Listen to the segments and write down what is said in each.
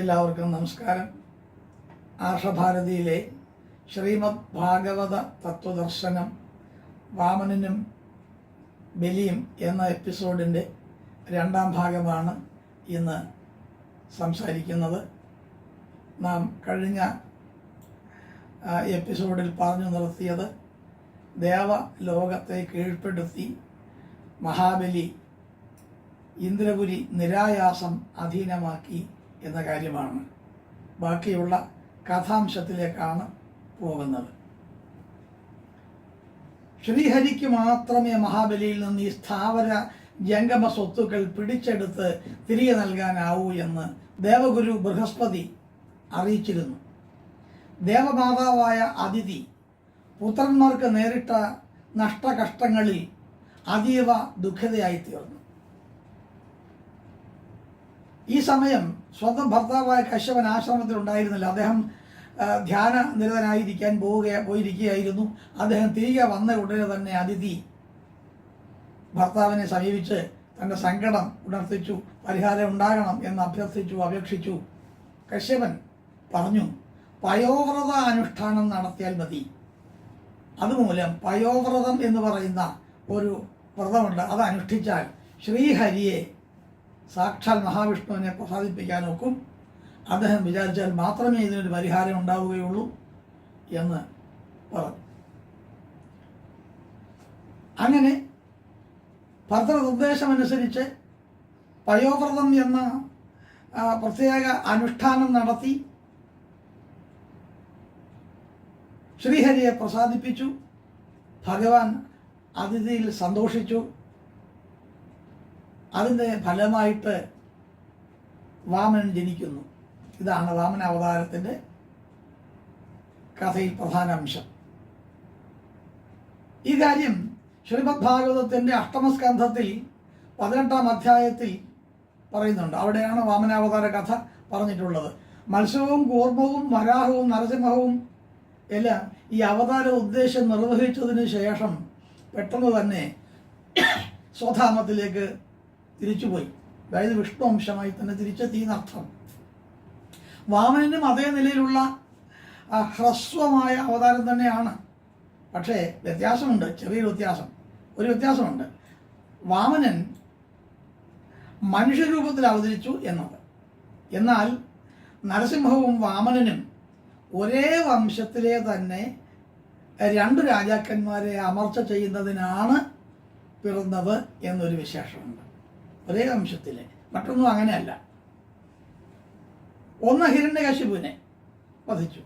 എല്ലാവർക്കും നമസ്കാരം. ആർഷഭാരതിയിലെ ശ്രീമദ് ഭാഗവത തത്വദർശനം വാമനനും ബലിയും എന്ന എപ്പിസോഡിന്റെ രണ്ടാം ഭാഗമാണ് ഇന്ന് സംസാരിക്കുന്നത്. നാം കഴിഞ്ഞ എപ്പിസോഡിൽ പറഞ്ഞു നിർത്തിയത് ദേവലോകത്തെ കീഴ്പ്പെടുത്തി മഹാബലി ഇന്ദ്രപുരി നിരായാസം അധീനമാക്കി എന്ന കാര്യമാണ്. ബാക്കിയുള്ള കഥാംശത്തിലേക്കാണ് പോകുന്നത്. ശ്രീഹരിക്ക് മാത്രമേ മഹാബലിയിൽ നിന്ന് ഈ സ്ഥാവര ജംഗമ സ്വത്തുക്കൾ പിടിച്ചെടുത്ത് തിരികെ നൽകാനാവൂ എന്ന് ദേവഗുരു ബൃഹസ്പതി അറിയിച്ചിരുന്നു. ദേവമാതാവായ അതിഥി പുത്രന്മാർക്ക് നേരിട്ട നഷ്ടകഷ്ടങ്ങളിൽ അതീവ ദുഃഖിതയായിത്തീർന്നു. ഈ സമയം സ്വന്തം ഭർത്താവായ കശ്യപൻ ആശ്രമത്തിൽ ഉണ്ടായിരുന്നില്ല. അദ്ദേഹം ധ്യാന നിരതനായിരിക്കാൻ പോവുക പോയിരിക്കുകയായിരുന്നു. അദ്ദേഹം തിരികെ വന്ന ഉടനെ തന്നെ അതിഥി ഭർത്താവിനെ സമീപിച്ച് തന്റെ സങ്കടം ഉണർത്തിച്ചു. പരിഹാരം ഉണ്ടാകണം എന്ന് അഭ്യർത്ഥിച്ചു അപേക്ഷിച്ചു. കശ്യപൻ പറഞ്ഞു പയോവ്രത അനുഷ്ഠാനം നടത്തിയാൽ മതി. അതുമൂലം പയോവ്രതം എന്ന് പറയുന്ന ഒരു വ്രതമുണ്ട്. അത് അനുഷ്ഠിച്ചാൽ ശ്രീഹരിയെ സാക്ഷാൽ മഹാവിഷ്ണുവിനെ പ്രസാദിപ്പിക്കാൻ ഒക്കും. അദ്ദേഹം വിചാരിച്ചാൽ മാത്രമേ ഇതിനൊരു പരിഹാരം ഉണ്ടാവുകയുള്ളൂ എന്ന് പറഞ്ഞു. അങ്ങനെ ഭർത്തൃ നിർദ്ദേശമനുസരിച്ച് പയോവ്രതം എന്ന പ്രത്യേക അനുഷ്ഠാനം നടത്തി ശ്രീഹരിയെ പ്രസാദിപ്പിച്ചു. ഭഗവാൻ അതിഥിയിൽ സന്തോഷിച്ചു. അതിന്റെ ഫലമായിട്ട് വാമൻ ജനിക്കുന്നു. ഇതാണ് വാമന അവതാരത്തിന്റെ കഥയിൽ പ്രധാന അംശം. ഈ കാര്യം ശ്രീമദ് ഭാഗവതത്തിന്റെ അഷ്ടമസ്കന്ധത്തിൽ പതിനെട്ടാം അധ്യായത്തിൽ പറയുന്നുണ്ട്. അവിടെയാണ് വാമനാവതാര കഥ പറഞ്ഞിട്ടുള്ളത്. മത്സ്യവും കൂർമ്മവും വരാഹവും നരസിംഹവും എല്ലാം ഈ അവതാര ഉദ്ദേശം നിർവഹിച്ചതിന് ശേഷം പെട്ടെന്ന് തന്നെ സ്വധാമത്തിലേക്ക് തിരിച്ചുപോയി. അതായത് വിഷ്ണു അംശമായി തന്നെ തിരിച്ചെത്തി എന്നർത്ഥം. വാമനനും അതേ നിലയിലുള്ള ഹ്രസ്വമായ അവതാരം തന്നെയാണ്. പക്ഷേ വ്യത്യാസമുണ്ട് ചെറിയൊരു വ്യത്യാസം. ഒരു വ്യത്യാസമുണ്ട്. വാമനൻ മനുഷ്യരൂപത്തിൽ അവതരിച്ചു എന്നത്. എന്നാൽ നരസിംഹവും വാമനനും ഒരേ വംശത്തിലെ തന്നെ രണ്ട് രാജാക്കന്മാരെ അമർച്ച ചെയ്യുന്നതിനാണ് പിറന്നത് എന്നൊരു വിശേഷമുണ്ട്. ഒരേ വംശത്തിലെ. മറ്റൊന്നും അങ്ങനെയല്ല. ഒന്ന് ഹിരണ്യകശിപുവിനെ വധിച്ചു.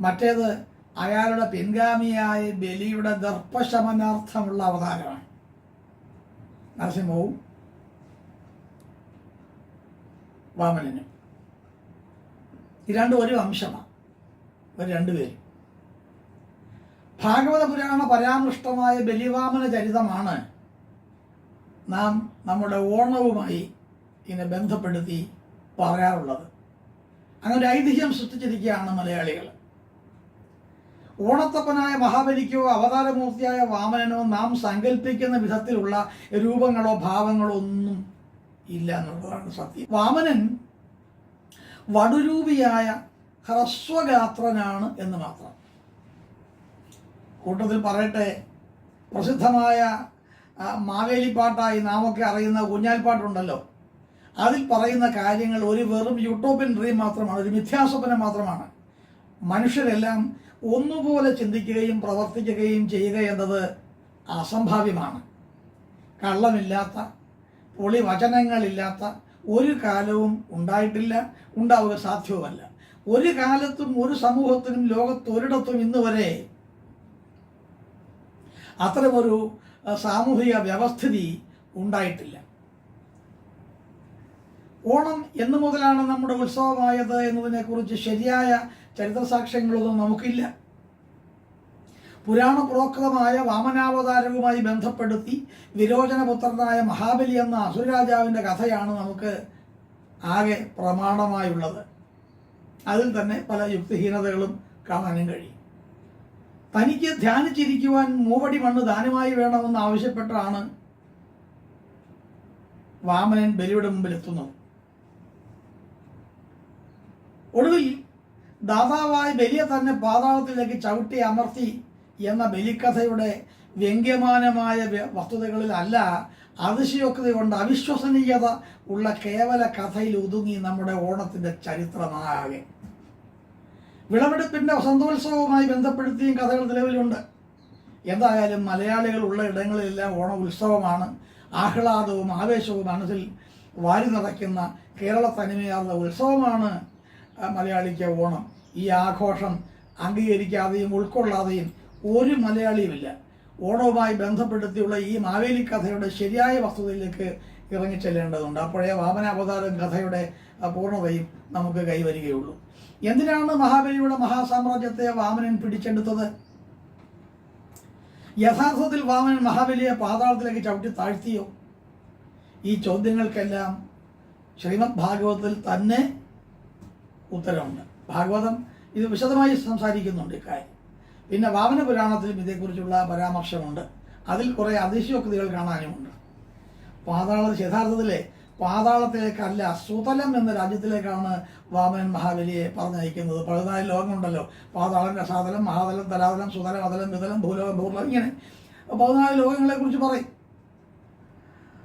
മറ്റേത് അയാളുടെ പിൻഗാമിയായ ബലിയുടെ ദർപ്പശമനാർത്ഥമുള്ള അവതാരമാണ്. നരസിംഹവും വാമനനും. ഈ രണ്ടും ഒരു വംശമാണ് ഒരു രണ്ടുപേരും ഭാഗവത പുരാണ പരാമൃഷ്ടമായ ബലിവാമന ചരിതമാണ് നാം നമ്മുടെ ഓണവുമായി ഇതിനെ ബന്ധപ്പെടുത്തി പറയാറുള്ളത്. അങ്ങനെ ഒരു ഐതിഹ്യം സൃഷ്ടിച്ചിരിക്കുകയാണ് മലയാളികൾ. ഓണത്തപ്പനായ മഹാബലിക്കോ അവതാരമൂർത്തിയായ വാമനനോ നാം സങ്കല്പിക്കുന്ന വിധത്തിലുള്ള രൂപങ്ങളോ ഭാവങ്ങളോ ഒന്നും ഇല്ല എന്നുള്ളതാണ് സത്യം. വാമനൻ വടുരൂപിയായ ഹ്രസ്വഗാത്രനാണ് എന്ന് മാത്രം. കൂട്ടത്തിൽ പറയട്ടെ പ്രസിദ്ധമായ മാവേലിപ്പാട്ടായി നാമൊക്കെ അറിയുന്ന കുഞ്ഞാൽപ്പാട്ടുണ്ടല്ലോ അതിൽ പറയുന്ന കാര്യങ്ങൾ ഒരു വെറും യൂട്ടോപ്യൻ ഡ്രീം മാത്രമാണ് ഒരു മിഥ്യാസ്വപ്നം മാത്രമാണ്. മനുഷ്യരെല്ലാം ഒന്നുപോലെ ചിന്തിക്കുകയും പ്രവർത്തിക്കുകയും ചെയ്യുക എന്നത് അസംഭാവ്യമാണ്. കള്ളമില്ലാത്ത പൊളി വചനങ്ങളില്ലാത്ത ഒരു കാലവും ഉണ്ടായിട്ടില്ല ഉണ്ടാവുക സാധ്യവുമല്ല. ഒരു കാലത്തും ഒരു സമൂഹത്തിനും ലോകത്തൊരിടത്തും ഇന്ന് വരെ അത്തരമൊരു സാമൂഹിക വ്യവസ്ഥിതി ഉണ്ടായിട്ടില്ല. ഓണം എന്നു മുതലാണ് നമ്മുടെ ഉത്സവമായത് എന്നതിനെക്കുറിച്ച് ശരിയായ ചരിത്രസാക്ഷ്യങ്ങളൊന്നും നമുക്കില്ല. പുരാണ പ്രോക്തമായ വാമനാവതാരവുമായി ബന്ധപ്പെടുത്തി വിരോചനപുത്രനായ മഹാബലി എന്ന അസുരരാജാവിന്റെ കഥയാണ് നമുക്ക് ആകെ പ്രമാണമായുള്ളത്. അതിൽ തന്നെ പല യുക്തിഹീനതകളും കാണാനും കഴിയും. തനിക്ക് ധ്യാനിച്ചിരിക്കുവാൻ മൂവടി മണ്ണ് ദാനമായി വേണമെന്ന് ആവശ്യപ്പെട്ടാണ് വാമനൻ ബലിയുടെ മുമ്പിൽ എത്തുന്നത് ഒടുവിൽ ദാതാവായ ബലിയെ തന്നെ പാതാളത്തിലേക്ക് ചവിട്ടി അമർത്തി എന്ന ബലിക്കഥയുടെ വ്യംഗ്യമാനമായ വസ്തുതകളിൽ വസ്തുതകളിലല്ല അതിശയോക്തി കൊണ്ട് അവിശ്വസനീയത ഉള്ള കേവല കഥയിൽ ഒതുങ്ങി നമ്മുടെ ഓണത്തിന്റെ ചരിത്രമാകെ. വിളവെടുപ്പിന്റെ വസന്തോത്സവവുമായി ബന്ധപ്പെടുത്തിയും കഥകൾ നിലവിലുണ്ട്. എന്തായാലും മലയാളികൾ ഉള്ള ഇടങ്ങളിലെല്ലാം ഓണ ഉത്സവമാണ്. ആഹ്ലാദവും ആവേശവും മനസ്സിൽ വാരി നിറയ്ക്കുന്ന കേരള തനിമയാർന്ന ഉത്സവമാണ് മലയാളിക്ക് ഓണം. ഈ ആഘോഷം അംഗീകരിക്കാതെയും ഉൾക്കൊള്ളാതെയും ഒരു മലയാളിയുമില്ല. ഓണവുമായി ബന്ധപ്പെടുത്തിയുള്ള ഈ മാവേലി കഥയുടെ ശരിയായ വസ്തുതയിലേക്ക് ഇറങ്ങിച്ചെല്ലേണ്ടതുണ്ട്. അപ്പോഴേ വാമനാവതാരം കഥയുടെ പൂർണതയും നമുക്ക് കൈവരികയുള്ളൂ. എന്തിനാണ് മഹാബലിയുടെ മഹാസാമ്രാജ്യത്തെ വാമനൻ പിടിച്ചെടുത്തത്? യഥാർത്ഥത്തിൽ വാമനൻ മഹാബലിയെ പാതാളത്തിലേക്ക് ചവിട്ടി താഴ്ത്തിയോ? ഈ ചോദ്യങ്ങൾക്കെല്ലാം ശ്രീമദ് ഭാഗവതത്തിൽ തന്നെ ഉത്തരമുണ്ട്. ഭാഗവതം ഇത് വിശദമായി സംസാരിക്കുന്നുണ്ട് ഇക്കാര്യം പിന്നെ വാമന പുരാണത്തിലും ഇതേക്കുറിച്ചുള്ള പരാമർശമുണ്ട്. അതിൽ കുറേ അതിശയോക്തികൾ കാണാനുമുണ്ട്. പാതാള യഥാർത്ഥത്തിലെ പാതാളത്തിലേക്കല്ല സുതലം എന്ന രാജ്യത്തിലേക്കാണ് വാമനൻ മഹാബലിയെ പറഞ്ഞയക്കുന്നത്. പഴുതായ ലോകമുണ്ടല്ലോ. പാതാളം രസാതലം മഹാതലം തലാതലം സുതലം അതലം വിതലം ഭൂലോകം ഭൂർലോകം ഇങ്ങനെ. പതിനാല് ലോകങ്ങളെ കുറിച്ച് പറയും.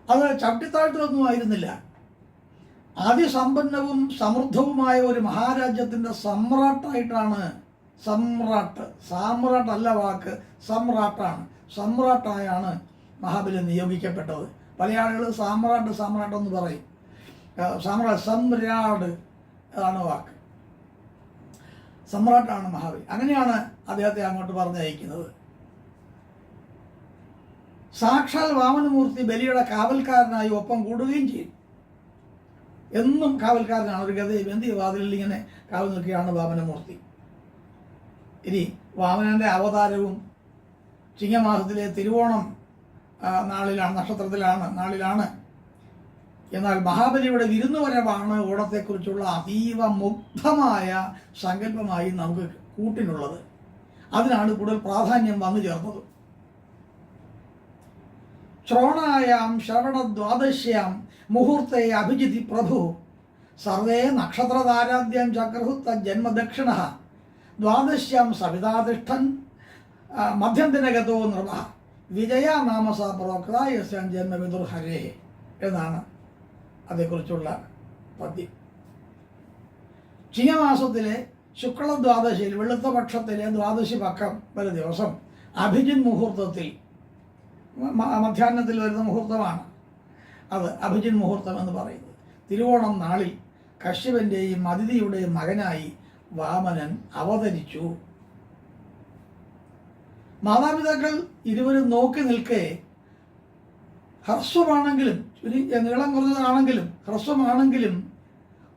അത് ചവിട്ടിത്താഴ്ത്തൊന്നും ആയിരുന്നില്ല. അതിസമ്പന്നവും സമൃദ്ധവുമായ ഒരു മഹാരാജ്യത്തിന്റെ സമ്രാട്ടായിട്ടാണ് സമ്രാട്ട്. സാമ്രാട്ട് അല്ല വാക്ക് സമ്രാട്ടാണ്. സമ്രാട്ടായാണ് മഹാബലി നിയോഗിക്കപ്പെട്ടത്. പല ആളുകൾ സാമ്രാട്ട് എന്ന് പറയും. സാമ്രാട്ട് സമ്രാട് അതാണ് വാക്ക്. സമ്രാട്ടാണ് മഹാവി. അങ്ങനെയാണ് അദ്ദേഹത്തെ അങ്ങോട്ട് പറഞ്ഞയക്കുന്നത്. സാക്ഷാൽ വാമനമൂർത്തി ബലിയുടെ കാവൽക്കാരനായി ഒപ്പം കൂടുകയും ചെയ്യും. എന്നും കാവൽക്കാരനാണ്. ഒരു ഗതയും എന്ത് വാതിലിൽ ഇങ്ങനെ കാവൽ നിൽക്കുകയാണ് വാമനമൂർത്തി. ഇനി വാമനന്റെ അവതാരവും ചിങ്ങമാസത്തിലെ തിരുവോണം നാളിലാണ് നക്ഷത്രത്തിലാണ് നാളിലാണ്. എന്നാൽ മഹാബലിയുടെ വിരുന്നുവരവാണ് ഓണത്തെക്കുറിച്ചുള്ള അതീവ മുഗ്ധമായ സങ്കല്പമായി നമുക്ക് കൂട്ടിനുള്ളത്. അതിനാണ് കൂടുതൽ പ്രാധാന്യം വന്നു ചേർന്നത്. ശ്രോണായാം ശ്രവണദ്വാദശ്യാം മുഹൂർത്തെ അഭിജിതി പ്രഭു സർവേ നക്ഷത്രതാരാദ്യം ചക്രഹുത്ത ജന്മദക്ഷിണ ദ്വാദശ്യാം സവിതാതിഷ്ഠൻ മധ്യന്തിനകത്തോ നൃപ വിജയ നാമസ പ്രോക്തായസ്യാം ജന്മവിദുർ ഹരേ എന്നാണ് അതേക്കുറിച്ചുള്ള പദ്യം. ചിങ്ങമാസത്തിലെ ശുക്ലദ്വാദശിയിൽ വെളുത്ത പക്ഷത്തിലെ ദ്വാദശി പക്കം ഒരു ദിവസം അഭിജിൻ മുഹൂർത്തത്തിൽ മധ്യാത്തിൽ വരുന്ന മുഹൂർത്തമാണ് അത് അഭിജിൻ മുഹൂർത്തം എന്ന് പറയുന്നത്. തിരുവോണം നാളിൽ കശ്യപന്റെയും അതിഥിയുടെയും മകനായി വാമനൻ അവതരിച്ചു. മാതാപിതാക്കൾ ഇരുവരും നോക്കി നിൽക്കേ ഹ്രസ്വമാണെങ്കിലും ഒരു നീളം കുറഞ്ഞതാണെങ്കിലും ഹ്രസ്വമാണെങ്കിലും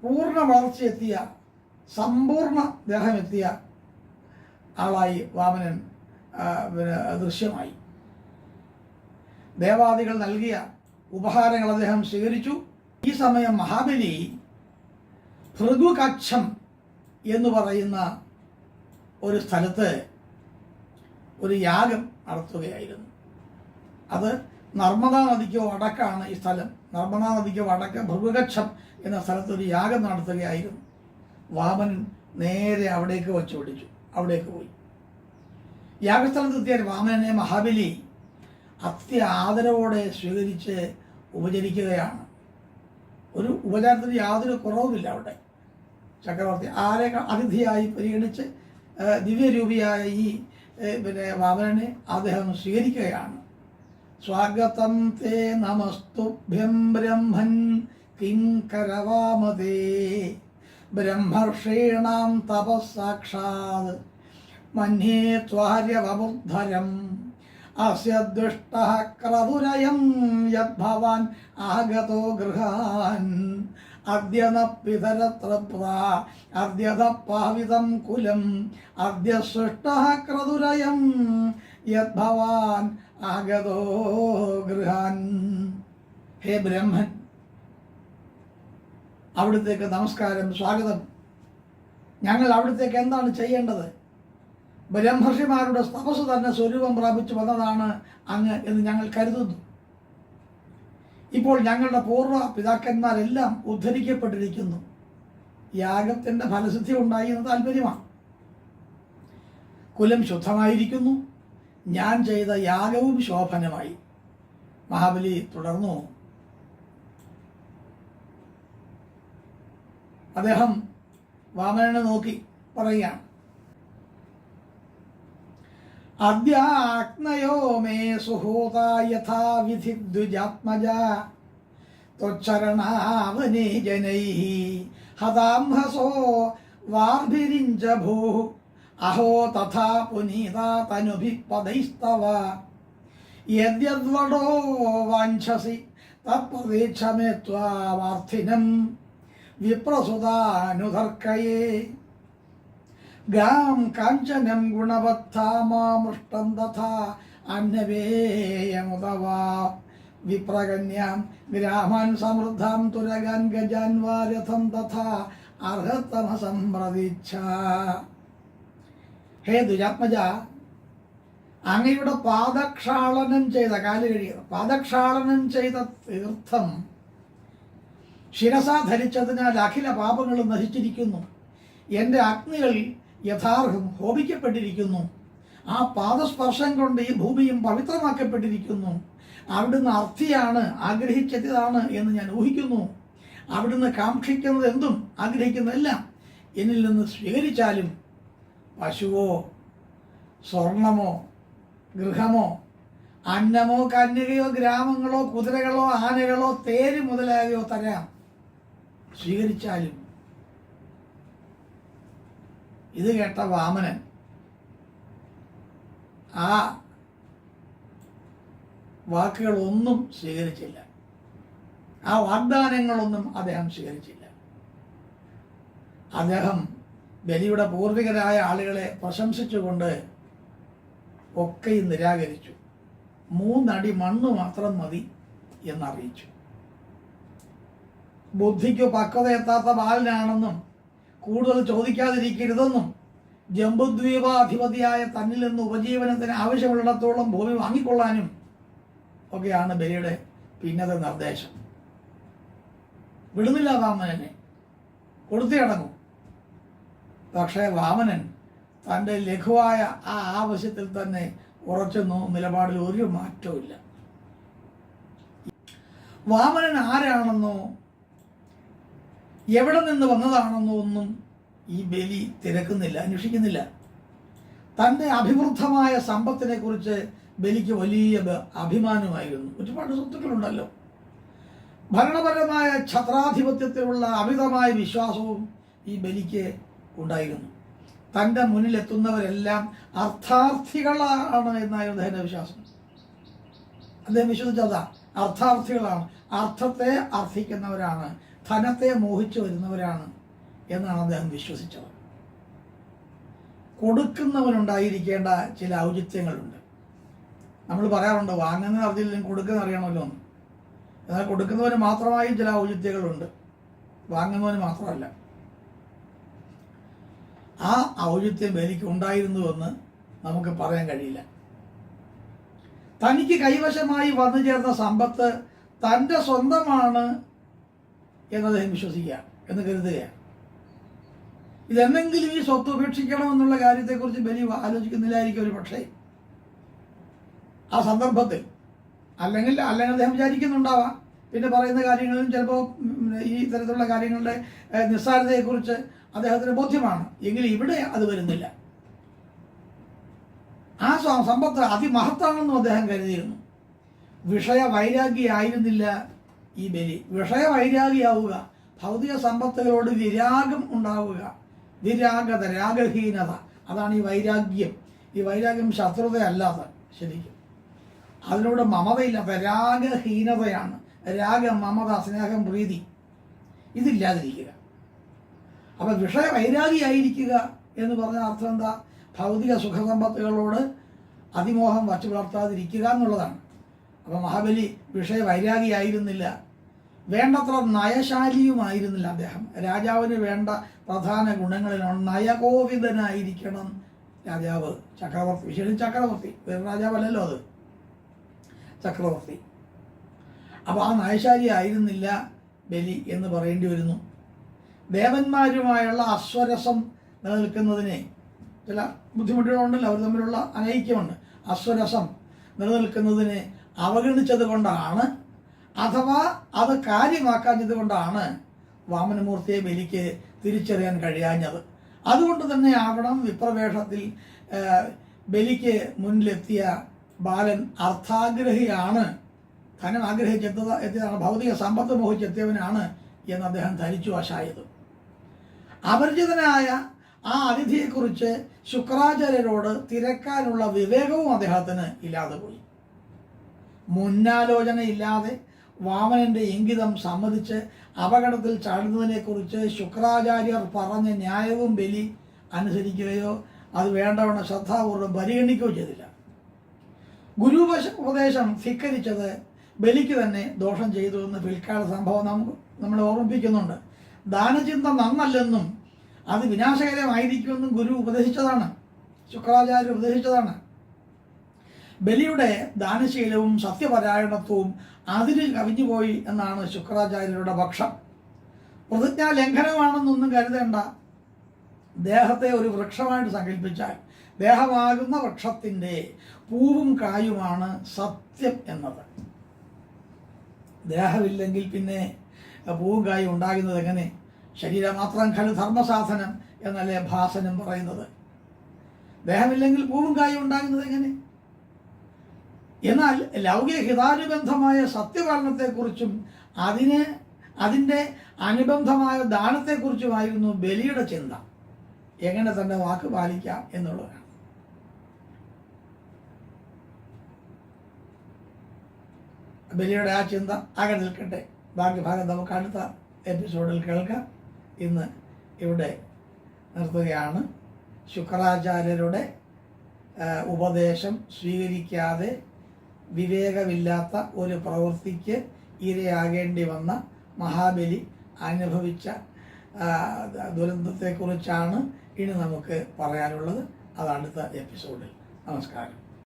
പൂർണ വളർച്ചയെത്തിയ സമ്പൂർണ ദേഹമെത്തിയ ആളായി വാമനൻ ദൃശ്യമായി. ദേവാദികൾ നൽകിയ ഉപഹാരങ്ങൾ അദ്ദേഹം സ്വീകരിച്ചു. ഈ സമയം മഹാബലി ഭൃഗുകക്ഷം എന്ന് പറയുന്ന ഒരു സ്ഥലത്ത് ഒരു യാഗം നടത്തുകയായിരുന്നു. അത് നർമ്മദാ നദിക്ക് വടക്കാണ് ഈ സ്ഥലം. നർമ്മദാ നദിക്ക് വടക്ക് ഭൃഗക്ഷം എന്ന സ്ഥലത്ത് ഒരു യാഗം നടത്തുകയായിരുന്നു. വാമൻ നേരെ അവിടേക്ക് വച്ചു പിടിച്ചു. അവിടേക്ക് പോയി. യാഗസ്ഥലത്തെത്തിയ വാമനെ മഹാബലി അത്യ ആദരവോടെ സ്വീകരിച്ച് ഉപചരിക്കുകയാണ്. ഒരു ഉപചാരത്തിന് യാതൊരു കുറവുമില്ല അവിടെ. ചക്രവർത്തി ആരെ അതിഥിയായി പരിഗണിച്ച് ദിവ്യരൂപിയായ ഈ പിന്നെ വാമനനെ അദ്ദേഹം സ്വീകരിക്കുകയാണ്. സ്വാഗതം തേ നമസ്തുഭ്യം ബ്രഹ്മൻ കിങ്കരവാമതേ ബ്രഹ്മർഷീണാം തപസ്സാക്ഷാത് മന്യേ ത്വാര്യവബുദ്ധരം അസ്യ ദുഷ്ടഃ ക്രതുരയം യദ്ഭവാൻ ആഗതോ ഗൃഹാൻ. അദ്യ പിതരത്ര അദ്യത അദ്യ പാവിതം കുലം അദ്യ സൃഷ്ട ക്രതുരയം യദ്ഭവാൻ ആഗതോ ഗൃഹാൻ. ഹേ ബ്രഹ്മൻ. അവിടുത്തേക്ക് നമസ്കാരം സ്വാഗതം. ഞങ്ങൾ അവിടുത്തേക്ക് എന്താണ് ചെയ്യേണ്ടത്? ബ്രഹ്മർഷിമാരുടെ തപസ് തന്നെ സ്വരൂപം പ്രാപിച്ചു വന്നതാണ് അങ്ങ് എന്ന് ഞങ്ങൾ കരുതുന്നു. ഇപ്പോൾ ഞങ്ങളുടെ പൂർവ പിതാക്കന്മാരെല്ലാം ഉദ്ധരിക്കപ്പെട്ടിരിക്കുന്നു. യാഗത്തിന്റെ ഫലസിദ്ധി ഉണ്ടായി എന്ന് താല്പര്യമാണ്. കുലം ശുദ്ധമായിരിക്കുന്നു. ഞാൻ ചെയ്ത യാഗവും ശോഭനമായി. മഹാബലി തുടർന്നു. അദ്ദേഹം വാമനനെ നോക്കി പറയുകയാണ്. അദ്യാഗ്നയോ മേ സുഹൂത യഥാവിധി ദ്വിജാത്മജ ത്വച്ചരണാവനേ ജനൈ ഹതാംഹസോ വാർഭിരിഞ്ച ഭൂ. അഹോ തഥാ പുനീതാ തനുഭി പദൈസ്തവ യദ്യദ്വടോ വാഞ്ചസി തത്പ്രതീക്ഷമേ ത്വാർത്ഥിനം വിപ്രസുതാനുധർക്കയേ. ഗാം കാഞ്ചനം ഗുണവത്താമാമൃഷ്ടം തഥാ അന്നവേയമുതവാ വിപ്രകന്യാം ഗ്രാമാൻ സമൃദ്ധാം തുരകാൻ ഗജാൻ വാരഥം തഥാ അർഹത്തമസംപ്രതീച്ഛ ഹേ ദുരാത്മജ അങ്ങയുടെ പാദക്ഷാളനം ചെയ്ത കാൽ കഴിയ പാദക്ഷാളനം ചെയ്ത തീർത്ഥം ശിരസ ധരിച്ചതിനാൽ അഖില പാപങ്ങളും നശിച്ചിരിക്കുന്നു. എന്റെ അഗ്നികൾ യഥാർഹം ഹോപിക്കപ്പെട്ടിരിക്കുന്നു. ആ പാദസ്പർശം കൊണ്ട് ഈ ഭൂമിയും പവിത്രമാക്കപ്പെട്ടിരിക്കുന്നു. അവിടുന്ന് അർത്ഥിയാണ് ആഗ്രഹിച്ചതാണ് എന്ന് ഞാൻ ഊഹിക്കുന്നു. അവിടുന്ന് കാക്ഷിക്കുന്നത് എന്തും ആഗ്രഹിക്കുന്നതെല്ലാം. എന്നിൽ നിന്ന് സ്വീകരിച്ചാലും പശുവോ സ്വർണമോ ഗൃഹമോ അന്നമോ കന്യകയോ ഗ്രാമങ്ങളോ കുതിരകളോ ആനകളോ തേര് മുതലായവയോ തരാം. സ്വീകരിച്ചാലും ഇത് കേട്ട വാമനൻ ആ വാക്കുകളൊന്നും സ്വീകരിച്ചില്ല. ആ വാഗ്ദാനങ്ങളൊന്നും അദ്ദേഹം സ്വീകരിച്ചില്ല. അദ്ദേഹം ബലിയുടെ പൂർവികരായ ആളുകളെ പ്രശംസിച്ചുകൊണ്ട് ഒക്കെയും നിരാകരിച്ചു. മൂന്നടി മണ്ണ് മാത്രം മതി എന്നറിയിച്ചു. ബുദ്ധിക്ക് പക്വത എത്താത്ത ബാലനാണെന്നും കൂടുതൽ ചോദിക്കാതിരിക്കരുതെന്നും ജമ്പുദ്വീപാധിപതിയായ തന്നിൽ നിന്ന് ഉപജീവനത്തിന് ആവശ്യമുള്ളിടത്തോളം ഭൂമി വാങ്ങിക്കൊള്ളാനും ഒക്കെയാണ് ബലിയുടെ പിന്നത്തെ നിർദ്ദേശം. വിടുന്നില്ല വാമനനെ. കൊടുത്തിടങ്ങും പക്ഷേ വാമനൻ തന്റെ ലഘുവായ ആ ആവശ്യത്തിൽ തന്നെ ഉറച്ചെന്നു നിലപാടിൽ ഒരു മാറ്റവും വാമനൻ ആരാണെന്നോ എവിടെ നിന്ന് വന്നതാണെന്നോ ഒന്നും ഈ ബലി തിരക്കുന്നില്ല അന്വേഷിക്കുന്നില്ല. തന്റെ അഭിവൃദ്ധമായ സമ്പത്തിനെ കുറിച്ച് ബലിക്ക് വലിയ അഭിമാനമായിരുന്നു. ഒരുപാട് സ്വത്തുക്കളുണ്ടല്ലോ. ഭരണപരമായ ഛത്രാധിപത്യത്തിലുള്ള അമിതമായ വിശ്വാസവും ഈ ബലിക്ക് ഉണ്ടായിരുന്നു. തന്റെ മുന്നിലെത്തുന്നവരെല്ലാം അർത്ഥാർത്ഥികളാണ് എന്നായിരുന്നു അദ്ദേഹത്തിന്റെ വിശ്വാസം. അദ്ദേഹം വിശ്വസിച്ചതാ അർത്ഥാർത്ഥികളാണ്. അർത്ഥത്തെ അർത്ഥിക്കുന്നവരാണ് ധനത്തെ മോഹിച്ചു വരുന്നവരാണ് എന്നാണ് അദ്ദേഹം വിശ്വസിച്ചത്. കൊടുക്കുന്നവനുണ്ടായിരിക്കേണ്ട ചില ഔചിത്യങ്ങളുണ്ട്. നമ്മൾ പറയാറുണ്ട് വാങ്ങുന്ന അറിഞ്ഞില്ലെങ്കിൽ കൊടുക്കുന്ന അറിയണമല്ലോ എന്ന്. എന്നാൽ കൊടുക്കുന്നവന് മാത്രമായും ചില ഔചിത്യങ്ങളുണ്ട്. വാങ്ങുന്നവന് മാത്രമല്ല. ആ ഔചിത്യം എനിക്ക് ഉണ്ടായിരുന്നുവെന്ന് നമുക്ക് പറയാൻ കഴിയില്ല. തനിക്ക് കൈവശമായി വന്നു ചേർന്ന സമ്പത്ത് തന്റെ സ്വന്തമാണ് എന്നദ്ദേഹം വിശ്വസിക്കുക എന്ന് കരുതുകയാണ്. ഇതെന്നെങ്കിലും ഈ സ്വത്ത് ഉപേക്ഷിക്കണം എന്നുള്ള കാര്യത്തെക്കുറിച്ച് ബലി ആലോചിക്കുന്നില്ലായിരിക്കും ഒരു പക്ഷേ. ആ സന്ദർഭത്തിൽ അല്ലെങ്കിൽ അല്ലെങ്കിൽ അദ്ദേഹം വിചാരിക്കുന്നുണ്ടാവാം. പിന്നെ പറയുന്ന കാര്യങ്ങളിലും ചിലപ്പോൾ ഈ തരത്തിലുള്ള കാര്യങ്ങളുടെ നിസ്സാരതയെക്കുറിച്ച് അദ്ദേഹത്തിന് ബോധ്യമാണ്. എങ്കിലും ഇവിടെ അത് വരുന്നില്ല. ആ സമ്പത്ത് അതിമഹത്താണെന്നും അദ്ദേഹം കരുതിയിരുന്നു. വിഷയ വൈരാഗ്യായിരുന്നില്ല ഈ ബലി. വിഷയവൈരാഗിയാവുക ഭൗതിക സമ്പത്തുകളോട് വിരാഗം ഉണ്ടാവുക. വിരാഗത രാഗഹീനത. അതാണ് ഈ വൈരാഗ്യം. ഈ വൈരാഗ്യം ശത്രുതയല്ലാതെ ശരിക്കും. അതിനോട് മമതയില്ലാത്ത രാഗഹീനതയാണ്. രാഗ മമത സ്നേഹം പ്രീതി. ഇതില്ലാതിരിക്കുക. അപ്പം വിഷയ വൈരാഗിയായിരിക്കുക എന്ന് പറഞ്ഞ അർത്ഥം എന്താ? ഭൗതിക സുഖസമ്പത്തുകളോട് അതിമോഹം വച്ചു പുലർത്താതിരിക്കുക എന്നുള്ളതാണ്. അപ്പം മഹാബലി വിഷയ വൈരാഗിയായിരുന്നില്ല. വേണ്ടത്ര നയശാലിയുമായിരുന്നില്ല അദ്ദേഹം. രാജാവിന് വേണ്ട പ്രധാന ഗുണങ്ങളിലാണ് നയകോവിതനായിരിക്കണം രാജാവ് ചക്രവർത്തി വിശേഷം ചക്രവർത്തി. വേറെ രാജാവല്ലല്ലോ അത്. ചക്രവർത്തി. അപ്പോൾ ആ നയശാലി ആയിരുന്നില്ല ബലി എന്ന് പറയേണ്ടി വരുന്നു. ദേവന്മാരുമായുള്ള അസ്വരസം നിലനിൽക്കുന്നതിനെ ചില ബുദ്ധിമുട്ടുകളുണ്ടല്ലോ അവർ തമ്മിലുള്ള അനൈക്യമുണ്ട്. അസ്വരസം നിലനിൽക്കുന്നതിനെ അവഗണിച്ചത് കൊണ്ടാണ് അഥവാ അത് കാര്യമാക്കാഞ്ഞത് കൊണ്ടാണ് വാമനമൂർത്തിയെ ബലിക്ക് തിരിച്ചറിയാൻ കഴിയാഞ്ഞത്. അതുകൊണ്ട് തന്നെ ആവണം വിപ്രവേഷത്തിൽ ബലിക്ക് മുന്നിലെത്തിയ ബാലൻ അർത്ഥാഗ്രഹിയാണ്. ധനം ആഗ്രഹിച്ചെത്തത് എത്തിയതാണ് ഭൗതിക സമ്പത്ത് മോഹിച്ചെത്തിയവനാണ് എന്ന് അദ്ദേഹം ധരിച്ചു വശായത്. അപരിചിതനായ ആ അതിഥിയെക്കുറിച്ച് ശുക്രാചാര്യരോട് തിരക്കാനുള്ള വിവേകവും അദ്ദേഹത്തിന് ഇല്ലാതെ പോയി മുന്നാലോചന ഇല്ലാതെ വാമനന്റെ ഇംഗിതം സമ്മതിച്ച് അപകടത്തിൽ ചാടുന്നതിനെക്കുറിച്ച് ശുക്രാചാര്യർ പറഞ്ഞ ന്യായവും ബലി അനുസരിക്കുകയോ അത് വേണ്ടവണ്ണം ശ്രദ്ധാപൂർവം പരിഗണിക്കുകയോ ചെയ്തില്ല. ഗുരുപശ ഉപദേശം ധിക്കരിച്ചത് ബലിക്ക് തന്നെ ദോഷം ചെയ്തു എന്ന് പിൽക്കാല സംഭവം നമുക്ക് നമ്മളെ ഓർമ്മിപ്പിക്കുന്നുണ്ട്. ദാനചിന്ത നന്നല്ലെന്നും അത് വിനാശകരമായിരിക്കുമെന്നും ഗുരു ഉപദേശിച്ചതാണ്. ശുക്രാചാര്യർ ഉപദേശിച്ചതാണ്. ബലിയുടെ ദാനശീലവും സത്യപരായണത്വവും അതിന് കവിഞ്ഞുപോയി എന്നാണ് ശുക്രാചാര്യരുടെ പക്ഷം. പ്രതിജ്ഞാ ലംഘനമാണെന്നൊന്നും കരുതേണ്ട. ദേഹത്തെ ഒരു വൃക്ഷമായിട്ട് സങ്കല്പിച്ചാൽ ദേഹമാകുന്ന വൃക്ഷത്തിന്റെ പൂവും കായുമാണ് സത്യം എന്നത്. ദേഹമില്ലെങ്കിൽ പിന്നെ പൂവും കായും ഉണ്ടാകുന്നത് എങ്ങനെ? ശരീരമാത്രം ഖലു ധർമ്മസാധനം എന്നല്ലേ ഭാസനം പറയുന്നത്. ദേഹമില്ലെങ്കിൽ പൂവും കായും ഉണ്ടാകുന്നത് എങ്ങനെ? എന്നാൽ ലൗകിക ഹിതാനുബന്ധമായ സത്യപാലനത്തെക്കുറിച്ചും അതിന് അതിന്റെ അനുബന്ധമായ ദാനത്തെക്കുറിച്ചുമായിരുന്നു ബലിയുടെ ചിന്ത. എങ്ങനെ തന്നെ വാക്ക് പാലിക്കാം എന്നുള്ളതാണ്. ബലിയുടെ ആ ചിന്ത ആകെ നിൽക്കട്ടെ. ബാക്കി ഭാഗം നമുക്ക് അടുത്ത എപ്പിസോഡിൽ കേൾക്കാം. ഇന്ന് ഇവിടെ നിർത്തുകയാണ്. ശുക്രാചാര്യരുടെ ഉപദേശം സ്വീകരിക്കാതെ വിവേകമില്ലാത്ത ഒരു പ്രവൃത്തിക്ക് ഇരയാകേണ്ടി വന്ന മഹാബലി അനുഭവിച്ച ദുരന്തത്തെക്കുറിച്ചാണ് ഇനി നമുക്ക് പറയാനുള്ളത്. അത് അടുത്ത എപ്പിസോഡിൽ നമസ്കാരം.